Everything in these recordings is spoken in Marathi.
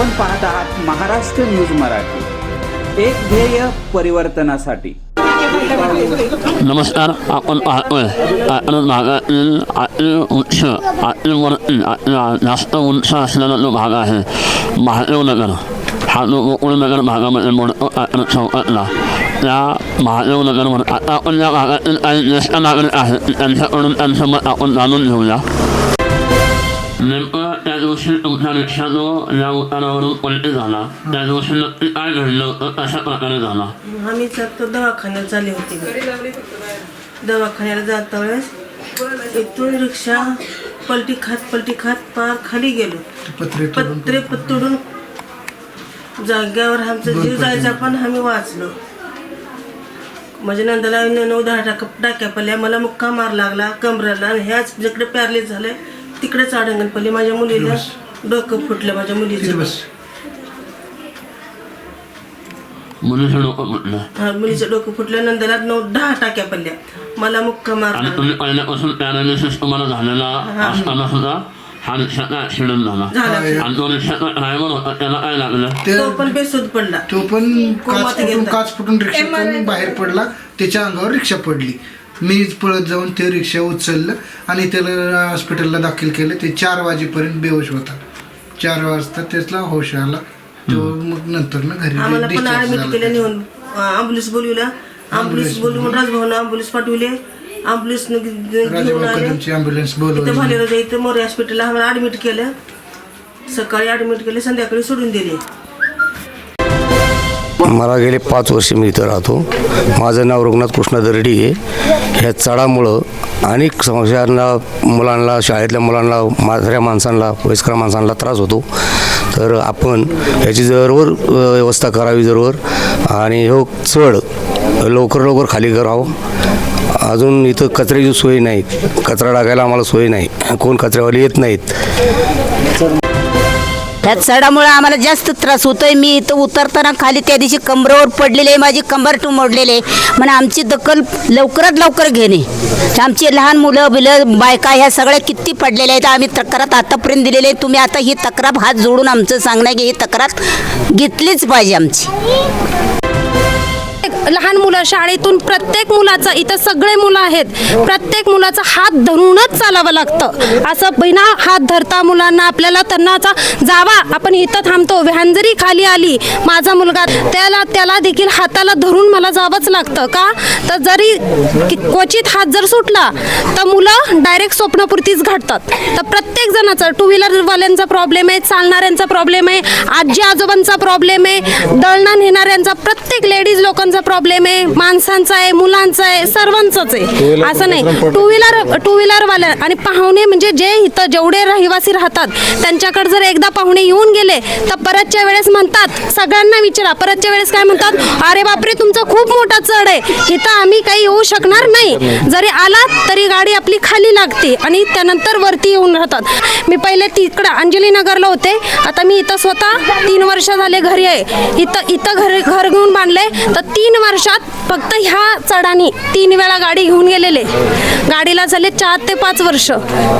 आपण पाहत आहात महाराष्ट्र न्यूज मराठी. एक ध्येय परिवर्तनासाठी. नमस्कार आपण पाहतोय. आपण भागातील आतील उंच आतील जास्त उंच असलेला जो भाग आहे महादेव नगर. हा जो गोकुळनगर भागामध्ये मोडतो आपण चौकातला त्या महादेव नगरवर आता आपण या भागातील काही ज्येष्ठ नागरिक आहेत त्यांच्याकडून त्यांचं मत आपण जाणून घेऊया. नेमकं आम्ही जातो दवाखान्यात झाली होती दवाखान्याला जाता वेळेस इथून रिक्षा पलटी खात पलटी खात पार खाली गेलो. पत्रे तुडून जाग्यावर आमचा जीव जायचा पण आम्ही वाचलो. माझ्या नंदाला न- नऊ दहा टाक टाक्या पडल्या मला मुक्का मार लागला कमराला आणि ह्याच जिकडे पॅरलेस झाले तिकडेच आडंगण पडली माझ्या मुलीला डोकं फुटलं माझ्या मुलीचं. मुलीचं डोकं म्हटलं हा, मुलीचं डोकं फुटलं. नंदला नऊ दहा टाक्या पडल्या. मला मुक्का आणि मारला तुम्ही पहिल्यापासून पॅरालिसिस तुम्हाला झालेला असताना सुद्धा हा रिक्षाचा ऍक्सिडेंट झाला. झाला. आणि तो रिक्षाचा ड्रायव्हर होता त्याला काय लागलं? तो पण बेसूद पडला. तो पण कोमात काच फुटून गेला. काच फुटून रिक्षातून बाहेर पडला. त्याच्या अंगावर रिक्षा पडली. मी पळत जाऊन ते रिक्षा उचललं आणि त्याला हॉस्पिटलला दाखल केलं. ते चार वाजेपर्यंत बेहोश होता. चार वाजता त्याला होश आला. तो मग नंतर ना घरी आम्हाला पण discharge ऍडमिट. केलं नेऊन. अँब्युलन्स बोलवला. अँब्युलन्स बोलवून राजभवन अँब्युलन्स पाठवले. अँब्युलन्स घेऊन राजाभाऊ आले. कदमची अँब्युलन्स इथं बोलवली. भालेराजा इथं मोरे हॉस्पिटलला आम्हाला ऍडमिट केलं. सकाळी ऍडमिट केले संध्याकाळी सोडून दिले. मला गेले पाच वर्ष मी इथं राहतो. माझं नाव रघुनाथ कृष्ण दर्डी आहे. ह्या चढामुळं अनेक समस्यांना मुलांना शाळेतल्या मुलांना म्हाताऱ्या माणसांना वयस्कर माणसांना त्रास होतो. तर आपण ह्याची जरूर व्यवस्था करावी जरूर आणि हो चढ लवकर लवकर खाली करावं. अजून इथं कचऱ्याची सोय नाही. कचरा टाकायला आम्हाला सोय नाही. कोण कचऱ्यावाले येत नाहीत. त्यात चढामुळे आम्हाला जास्त त्रास होतोय. मी इथं उतरताना खाली त्या दिवशी कमरेवर पडलेली आहे माझी कंबर टू मोडलेली आहे म्हणून आमची दखल लवकरात लवकर घेणे. आमची लहान मुलं बिलं बायका ह्या सगळ्या किती पडलेल्या आहेत आम्ही तक्रार आतापर्यंत दिलेली आहे तुम्ही आता ही तक्रार हात जोडून आमचं सांगणं की ही तक्रार घेतलीच पाहिजे आमची. लहान मुलं शाळेतून प्रत्येक मुलाचा इथं सगळे मुलं आहेत प्रत्येक मुलाचा हात धरूनच चालावं लागतं. असं बिना हात धरता मुलांना आपल्याला त्यांनाचा जावा आपण इथं थांबतो व्हॅन जरी खाली आली माझा मुलगा त्याला त्याला देखील हाताला धरून मला जावंच लागतं का? तर जरी क्वचित हात जर सुटला तर मुलं डायरेक्ट स्वप्नपूर्तीच घडतात. तर प्रत्येक जणाचा टू व्हीलरवाल्यांचा प्रॉब्लेम आहे चालणाऱ्यांचा प्रॉब्लेम आहे आजी आजोबांचा प्रॉब्लेम आहे दळणं नेणाऱ्यांचा प्रत्येक लेडीज लोकांचा प्रॉब्लेम आहे माणसांचा आहे मुलांचा आहे सर्वांचाच आहे. असं नाही. टू व्हीलर टू व्हीलरवाल्या आणि पाहुणे म्हणजे जे इथं जेवढे रहिवासी राहतात त्यांच्याकडे जर एकदा पाहुणे येऊन गेले तर परतच्या वेळेस म्हणतात सगळ्यांना विचारा. परतच्या वेळेस काय म्हणतात अरे बापरे तुमचा खूप मोठा चढ आहे. इथं आम्ही काही येऊ शकणार नाही. जरी आलात तरी गाडी आपली खाली लागते आणि त्यानंतर वरती येऊन राहतात. मी पहिले तिकडं अंजली नगरला होते. आता मी इथं स्वतः तीन वर्ष झाले घरी आहे. इथं इथं घर घर घेऊन बांधले तर तीन वर्षात फक्त ह्या चढानी तीन वेळा गाडी घेऊन गेलेले. गाडीला झाले चार ते पाच वर्ष.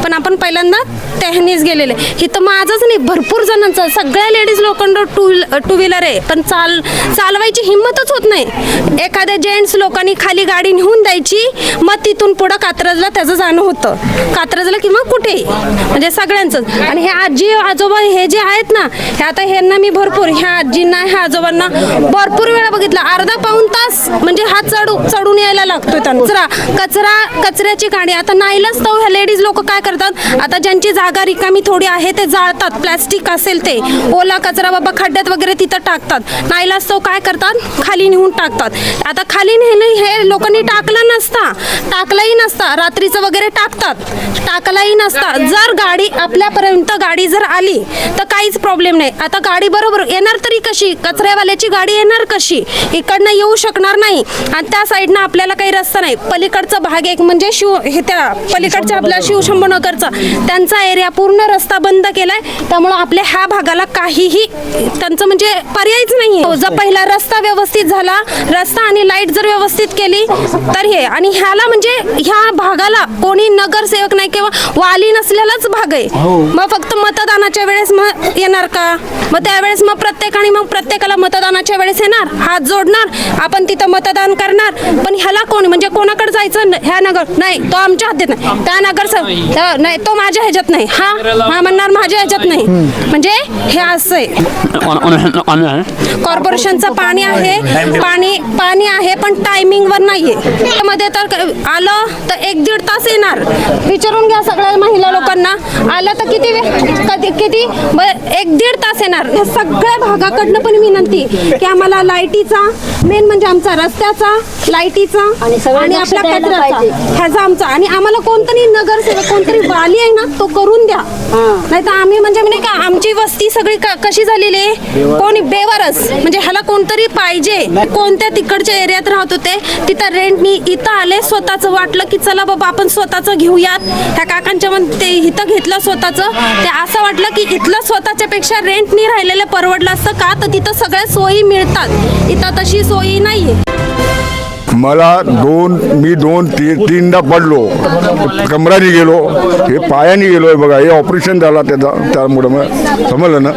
पण आपण पहिल्यांदा त्याहनीच गेलेले. हे तर माझंच नाही भरपूर जणांचं. सगळ्या लेडीज लोकांना टू टू व्हीलर आहे. पण चाल चालवायची हिंमतच होत नाही. एखाद्या जेंट्स लोकांनी खाली गाडी नेऊन द्यायची मग तिथून पुढं कात्रजला त्याचं जाणं होतं. कात्रजला किंवा कुठेही म्हणजे सगळ्यांचंच. आणि हे आजी आजोबा हे जे आहेत ना हे आता ह्यांना मी भरपूर ह्या आजींना ह्या आजोबांना भरपूर वेळा बघितलं. अर्धा पाऊण तास म्हणजे हात चढू चढून यायला लागतोय कचरा कचरा कचऱ्याची गाडी. आता नाईलाच तो ह्या लेडीज लोक काय करतात? आता ज्यांची जागा रिकामी थोडी आहे ते जाळतात. प्लॅस्टिक असेल ते. ओला कचरा बाबा खड्ड्यात वगैरे तिथं टाकतात. नाईलाच तो काय करतात? खाली नेऊन टाकतात. आता खाली नेणे हे लोकांनी टाकलं नसता. टाकलाही नसता. रात्रीचं वगैरे टाकतात. टाकलाही नसता. जर गाडी आपल्यापर्यंत गाडी जर आली तर काहीच प्रॉब्लेम नाही. आता गाडी बरोबर येणार तरी कशी? कचऱ्यावाल्याची गाडी येणार कशी? इकडनं येऊ शकणार नाही. आणि त्या साईडनं आपल्याला काही रस्ता नाही. पलीकडचा भाग एक म्हणजे शिव हे त्या पलीकडच्या आपल्या शिवशंभूनगरचा. त्यांचा एरिया पूर्ण रस्ता बंद केलाय. त्यामुळं आपल्या ह्या भागाला काहीही त्यांचं म्हणजे पर्यायच नाही जर पहिला रस्ता व्यवस्थित झाला रस्ता आणि लाइट जर व्यवस्थित केली तर हे. आणि ह्याला म्हणजे ह्या भागाला कोणी नगरसेवक नाही किंवा वाली नसलेलाच भाग आहे. मग फक्त मतदानाच्या वेळेस मग येणार का? मग त्यावेळेस मग प्रत्येकाने मग प्रत्येकाला मतदानाच्या वेळेस येणार? हात जोडणार? आपण तिथं मतदान करणार. पण ह्याला कोण म्हणजे कोणाकडे जायचं ह्या नगर नाही तो आमच्या हद्दीत नाही. त्या नगर नाही तो माझ्या ह्याच्यात नाही. हा हा म्हणणार माझ्या ह्याच्यात नाही. म्हणजे हे असं आहे. कॉर्पोरेशनचं पाणी आहे. पाणी पाणी आहे पण टायमिंगवर नाहीये. त्यामध्ये तर आलं तर एक दीड तास येणार. विचारून घ्या सगळ्या महिला लोकांना. आलं तर किती वेळ कधी किती? एक दीड तास येणार. या सगळ्या भागाकडनं पण विनंती की आम्हाला लाईटीचा मेन म्हणजे आमचा रस्त्याचा लाईटीचा आणि आपल्या कचऱ्याचा. ह्याचा आमचा. आणि आम्हाला कोणतरी नगरसेवक कोणतरी वाली आहे ना तो करून द्या. नाही तर आम्ही म्हणजे नाही का आमची वस्ती सगळी क- कशी झालेली आहे? कोणी बेवारस म्हणजे ह्याला कोणतरी पाहिजे. कोणत्या तिकडच्या एरियात राहत होते तिथं रेंटनी इथं आले स्वतःचं वाटलं की चला बाबा आपण स्वतःचं घेऊयात. ह्या काकांच्या मन ते इथं घेतलं स्वतःचं. ते असं वाटलं की इथलं स्वतःच्या पेक्षा रेंटनी राहिलेलं परवडलं असतं का? तर तिथं सगळ्या सोयी मिळतात. इथं तशी सोयी नाहीये मला दोन मी दोन ती तीनदा पडलो. कमराने गेलो. हे पायाने गेलो आहे बघा. हे ऑपरेशन झाला त्याचा त्यामुळं मग समजलं ना?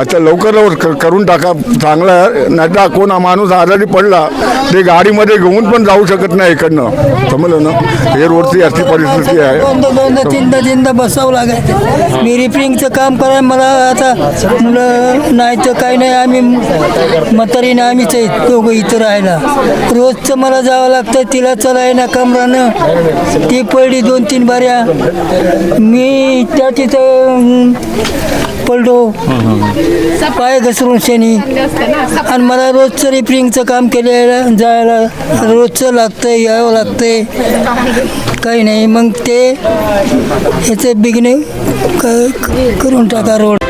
अच्छा लवकर लवकर क- करून टाका. चांगला नाही तर कोण माणूस आजारी पडला ते गाडीमध्ये घेऊन पण जाऊ शकत नाही इकडनं. समजलं ना? हे रोडची अशी परिस्थिती आहे. दोनदा दोनदा तीनदा तीनदा बसावं लागायचं मी रिपेरिंगचं काम करायला मला आता मुलं नाही तर काही नाही. आम्ही म्हातारीने आम्हीच आहेत दोघं इथं राहायला. रोजचं मला जावं लागतं तिला चलाय ना कमरानं. ती पडली दोन तीन बाऱ्या. मी त्या तिथं अं, पडलो. पाय घसरून शनी आणि मला रोजचं रिपेरिंगचं काम केलेलं जायला रोजचं लागतं यावं लागतंय. काही नाही. मग ते ह्याचं बिगने करून टाका रोड.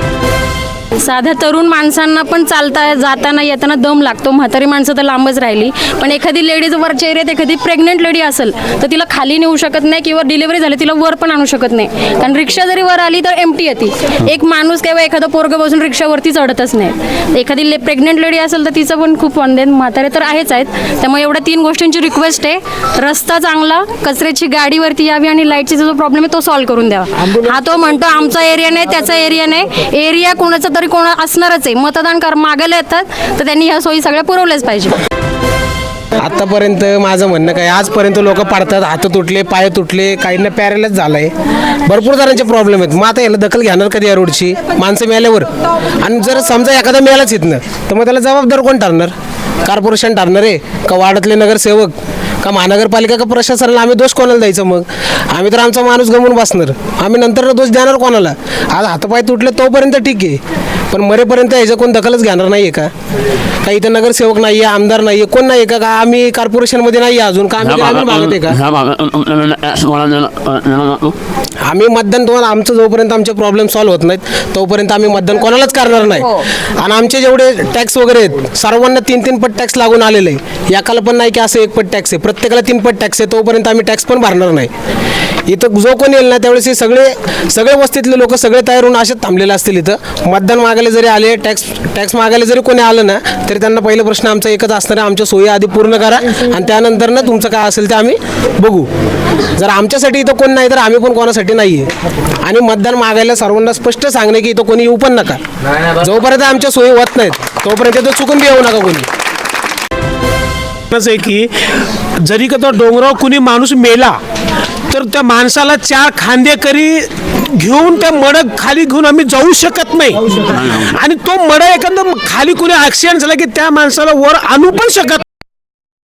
साध्या तरुण माणसांना पण चालता जाताना येताना दम लागतो. म्हातारी माणसं तर लांबच राहिली. पण एखादी लेडीज वर चेहऱ्यात एखादी प्रेग्नेंट लेडी असेल तर तिला खाली नेऊ शकत नाही किंवा डिलिव्हरी झाली तिला वर पण आणू शकत नाही. कारण रिक्षा जरी वर आली तर एमटी येते. एक माणूस किंवा एखादं पोरगं बसून रिक्षावरती चढतच नाही. एखादी ले प्रेग्नेंट लेडी असेल तर तिचं पण खूप वंदे. म्हातारे तर आहेच आहेत. त्यामुळे एवढ्या तीन गोष्टींची रिक्वेस्ट आहे. रस्ता चांगला कचऱ्याची गाडीवरती यावी आणि लाईटचा जो प्रॉब्लेम आहे तो सॉल्व्ह करून द्यावा. हा तो म्हणतो आमचा एरिया नाही त्याचा एरिया नाही. एरिया कोणाचा तरी कोणा असणारच आहे. मतदान कर मागायला येतात तर त्यांनी ह्या सोयी सगळ्या पुरवल्याच पाहिजे. आतापर्यंत माझं म्हणणं काय आजपर्यंत लोक पडतात हात तुटले पाय तुटले काहींना पॅरेलाच झालंय. भरपूर जणांचे प्रॉब्लेम आहेत. मग आता याला दखल घेणार कधी या रोडची माणसं मिळाल्यावर आणि जर समजा एखादा मिळालाच ना तर मग त्याला जबाबदार कोण ठरणार? कॉर्पोरेशन ठरणार आहे. का वार्डातले नगरसेवक? का महानगरपालिका का प्रशासनाला आम्ही दोष कोणाला द्यायचा मग? आम्ही तर आमचा माणूस गमून बसणार. आम्ही नंतर दोष देणार कोणाला? आज हातपाय तुटले तोपर्यंत ठीक आहे. पण मरेपर्यंत ह्याचं कोण दखलच घेणार नाही आहे का? का इथं नगरसेवक नाही आहे आमदार नाही आहे कोण नाही आहे का? का आम्ही कॉर्पोरेशनमध्ये नाही आहे अजून? का आम्ही ग्रामीण भागात आहे का? आम्ही मतदान तुम्हाला आमचं जोपर्यंत आमचे प्रॉब्लेम सॉल्व्ह होत नाहीत तोपर्यंत आम्ही मतदान कोणालाच करणार नाही. आणि आमचे जेवढे टॅक्स वगैरे आहेत सर्वांना तीन तीन पट टॅक्स लागून आलेले आहे. याकाला पण नाही की असं एक पट टॅक्स आहे प्रत्येकाला तीन पट टॅक्स आहे तोपर्यंत आम्ही टॅक्स पण भरणार नाही. इथं जो कोण येईल ना त्यावेळेस हे सगळे सगळे वस्तीतले लोक सगळे तयार होऊन असे थांबलेले असतील इथं. मतदान मागायला जरी आले टॅक्स टॅक्स मागायला जरी कोणी आलं ना तरी त्यांना पहिला प्रश्न आमचा एकच असणार आहे आमच्या सोयी आधी पूर्ण करा. आणि त्यानंतर ना तुमचं काय असेल ते आम्ही बघू. जर आमच्यासाठी इथं कोण नाही तर आम्ही पण कोणासाठी नाही आहे आणि मतदान मागायला सर्वांना स्पष्ट सांगणे की इथं कोणी येऊ पण नका. जोपर्यंत आमच्या सोयी होत नाहीत तोपर्यंत इथं चुकून बी येऊ नका कोणी. आहे की जरी का तो डोंगरावर कुणी माणूस मेला तर त्या माणसाला चार खांदेकरी घेऊन त्या मड खाली घेऊन आम्ही जाऊ शकत नाही. आणि तो मड एखादा खाली कुणी ऍक्सिडेंट झाला की त्या माणसाला वर आणू पण शकत